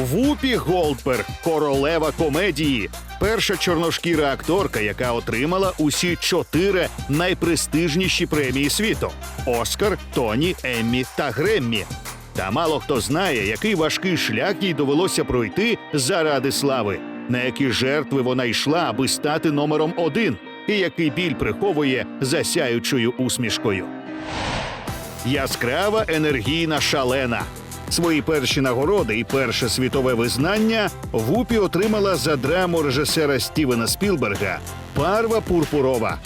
Вупі Голдберг, королева комедії, перша чорношкіра акторка, яка отримала усі чотири найпрестижніші премії світу: Оскар, Тоні, Еммі та Греммі. Та мало хто знає, який важкий шлях їй довелося пройти заради слави, на які жертви вона йшла, аби стати номером один, і який біль приховує за сяючою усмішкою. Яскрава, енергійна, шалена. Свої перші нагороди і перше світове визнання Вупі отримала за драму режисера Стівена Спілберга Парва Пурпурова.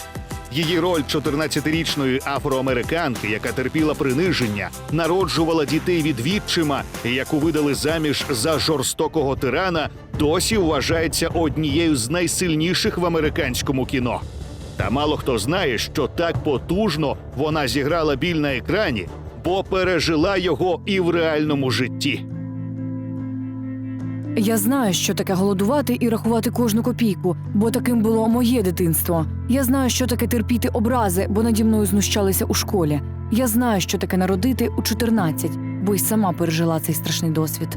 Її роль 14-річної афроамериканки, яка терпіла приниження, народжувала дітей від відчима, яку видали заміж за жорстокого тирана, досі вважається однією з найсильніших в американському кіно. Та мало хто знає, що так потужно вона зіграла біль на екрані, бо пережила його і в реальному житті. Я знаю, що таке голодувати і рахувати кожну копійку, бо таким було моє дитинство. Я знаю, що таке терпіти образи, бо наді мною знущалися у школі. Я знаю, що таке народити у 14, бо й сама пережила цей страшний досвід.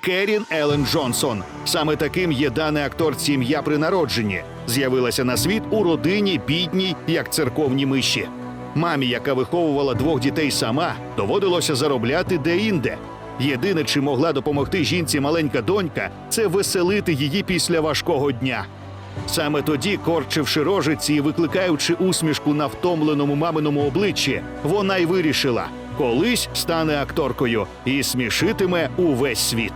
Керін Елен Джонсон. Саме таким є дане акторці ім'я при народженні. З'явилася на світ у родині бідній, як церковні миші. Мамі, яка виховувала двох дітей сама, доводилося заробляти де-інде. Єдине, чим могла допомогти жінці маленька донька, це веселити її після важкого дня. Саме тоді, корчивши рожиці і викликаючи усмішку на втомленому маминому обличчі, вона й вирішила колись стане акторкою і смішитиме увесь світ.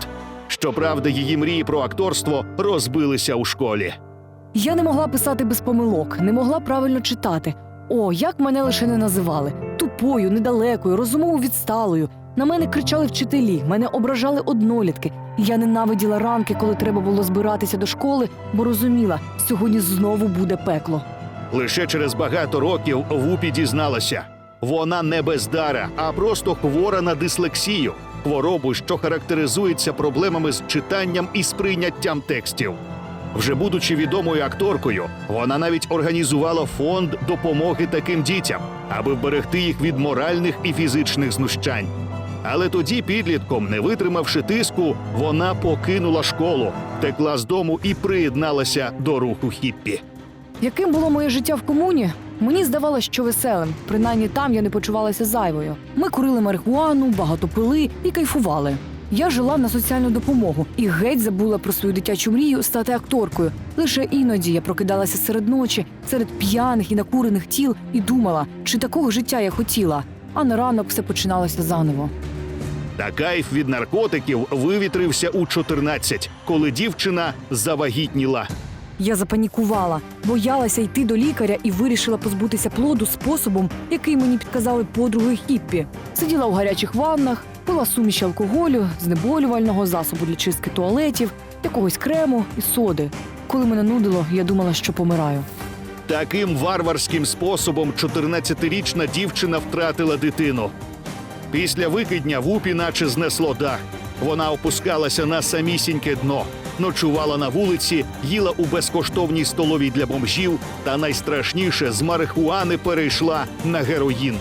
Щоправда, її мрії про акторство розбилися у школі. Я не могла писати без помилок, не могла правильно читати. О, як мене лише не називали тупою, недалекою, розумово відсталою. На мене кричали вчителі, мене ображали однолітки. Я ненавиділа ранки, коли треба було збиратися до школи, бо розуміла, сьогодні знову буде пекло. Лише через багато років Вупі дізналася. Вона не бездара, а просто хвора на дислексію, хворобу, що характеризується проблемами з читанням і сприйняттям текстів. Вже будучи відомою акторкою, вона навіть організувала фонд допомоги таким дітям, аби вберегти їх від моральних і фізичних знущань. Але тоді, підлітком, не витримавши тиску, вона покинула школу, втекла з дому і приєдналася до руху хіппі. Яким було моє життя в комуні? Мені здавалося, що веселим. Принаймні там я не почувалася зайвою. Ми курили марихуану, багато пили і кайфували. Я жила на соціальну допомогу і геть забула про свою дитячу мрію стати акторкою. Лише іноді я прокидалася серед ночі, серед п'яних і накурених тіл, і думала, чи такого життя я хотіла. А на ранок все починалося заново. Та кайф від наркотиків вивітрився у 14, коли дівчина завагітніла. Я запанікувала, боялася йти до лікаря і вирішила позбутися плоду способом, який мені підказали подруги хіппі. Сиділа у гарячих ваннах, пила суміш алкоголю, знеболювального засобу для чистки туалетів, якогось крему і соди. Коли мене нудило, я думала, що помираю. Таким варварським способом 14-річна дівчина втратила дитину. Після викидня вупі наче знесло дах. Вона опускалася на самісіньке дно, ночувала на вулиці, їла у безкоштовній столовій для бомжів, та найстрашніше з марихуани перейшла на героїн.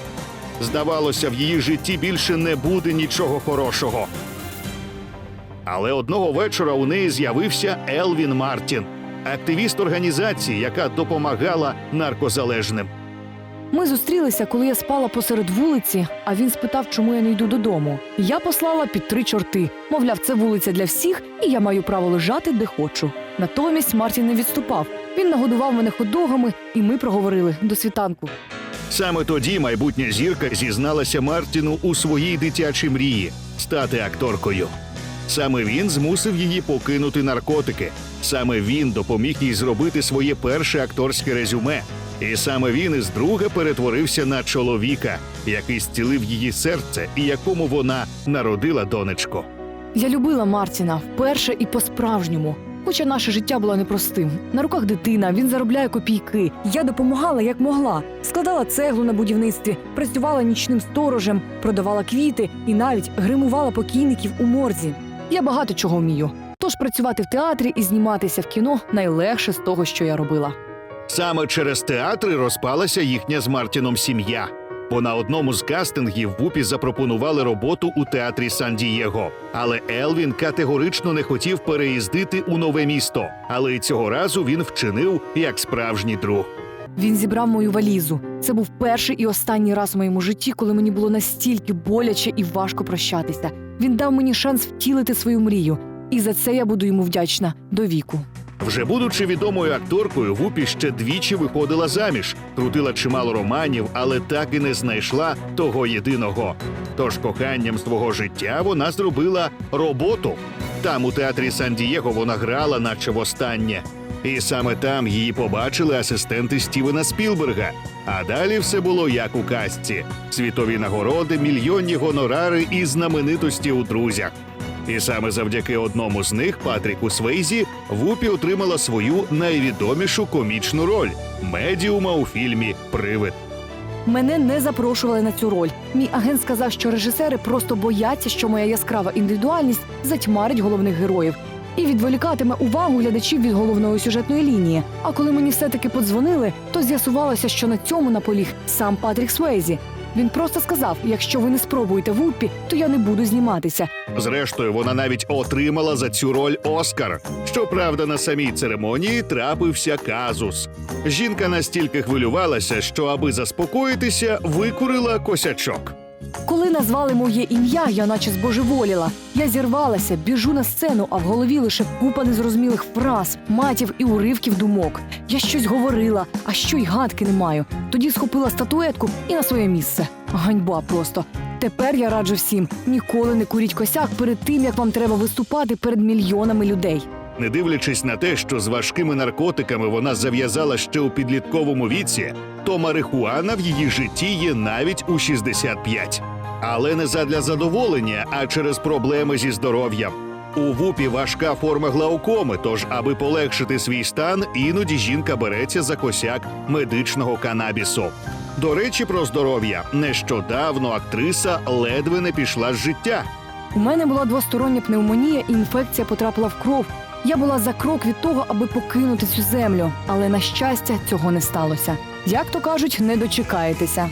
Здавалося, в її житті більше не буде нічого хорошого. Але одного вечора у неї з'явився Елвін Мартін, активіст організації, яка допомагала наркозалежним. Ми зустрілися, коли я спала посеред вулиці, а він спитав, чому я не йду додому. Я послала під три чорти. Мовляв, це вулиця для всіх, і я маю право лежати де хочу. Натомість Мартін не відступав. Він нагодував мене ходогами, і ми проговорили до світанку. Саме тоді майбутня зірка зізналася Мартіну у своїй дитячій мрії стати акторкою. Саме він змусив її покинути наркотики. Саме він допоміг їй зробити своє перше акторське резюме. І саме він із друга перетворився на чоловіка, який зцілив її серце і якому вона народила донечку. Я любила Мартіна вперше і по-справжньому. Хоча наше життя було непростим. На руках дитина, він заробляє копійки. Я допомагала як могла. Складала цеглу на будівництві, працювала нічним сторожем, продавала квіти і навіть гримувала покійників у морзі. Я багато чого вмію. Тож працювати в театрі і зніматися в кіно найлегше з того, що я робила. Саме через театри розпалася їхня з Мартіном сім'я. Бо на одному з кастингів Вупі запропонували роботу у театрі Сан-Дієго. Але Елвін категорично не хотів переїздити у нове місто. Але й цього разу він вчинив як справжній друг. Він зібрав мою валізу. Це був перший і останній раз в моєму житті, коли мені було настільки боляче і важко прощатися. Він дав мені шанс втілити свою мрію, і за це я буду йому вдячна до віку. Вже будучи відомою акторкою, Вупі ще двічі виходила заміж, крутила чимало романів, але так і не знайшла того єдиного. Тож коханням свого життя вона зробила роботу. Там, у театрі Сан-Дієго, вона грала, наче востаннє. І саме там її побачили асистенти Стівена Спілберга. А далі все було як у казці: світові нагороди, мільйонні гонорари і знаменитості у друзях. І саме завдяки одному з них, Патріку Свейзі, Вупі отримала свою найвідомішу комічну роль медіума у фільмі Привид. Мене не запрошували на цю роль. Мій агент сказав, що режисери просто бояться, що моя яскрава індивідуальність затьмарить головних героїв і відволікатиме увагу глядачів від головної сюжетної лінії. А коли мені все-таки подзвонили, то з'ясувалося, що на цьому наполіг сам Патрік Свейзі. Він просто сказав: якщо ви не спробуєте вупі, то я не буду зніматися. Зрештою, вона навіть отримала за цю роль Оскар. Щоправда, на самій церемонії трапився казус. Жінка настільки хвилювалася, що, аби заспокоїтися, викурила косячок. Коли назвали моє ім'я, я наче збожеволіла. Я зірвалася, біжу на сцену, а в голові лише купа незрозумілих фраз, матів і уривків думок. Я щось говорила, а що й гадки не маю. Тоді схопила статуетку і на своє місце. Ганьба просто. Тепер я раджу всім ніколи не куріть косяк перед тим, як вам треба виступати перед мільйонами людей. Не дивлячись на те, що з важкими наркотиками вона зав'язала ще у підлітковому віці, то марихуана в її житті є навіть у 65. Але не задля задоволення, а через проблеми зі здоров'ям. У вупі важка форма глаукоми, тож, аби полегшити свій стан, іноді жінка береться за косяк медичного канабісу. До речі, про здоров'я нещодавно актриса ледве не пішла з життя. У мене була двостороння пневмонія, і інфекція потрапила в кров. Я була за крок від того, аби покинути цю землю, але на щастя цього не сталося. Як то кажуть, не дочекаєтеся.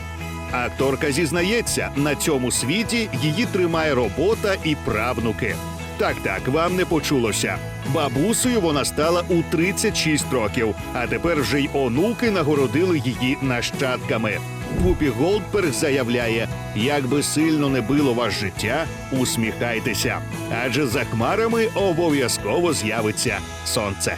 Акторка зізнається, на цьому світі її тримає робота і правнуки. Так, так, вам не почулося. Бабусею вона стала у 36 років, а тепер вже й онуки нагородили її нащадками. Вупі Голдберг заявляє: як би сильно не било вас життя, усміхайтеся, адже за хмарами обов'язково з'явиться сонце.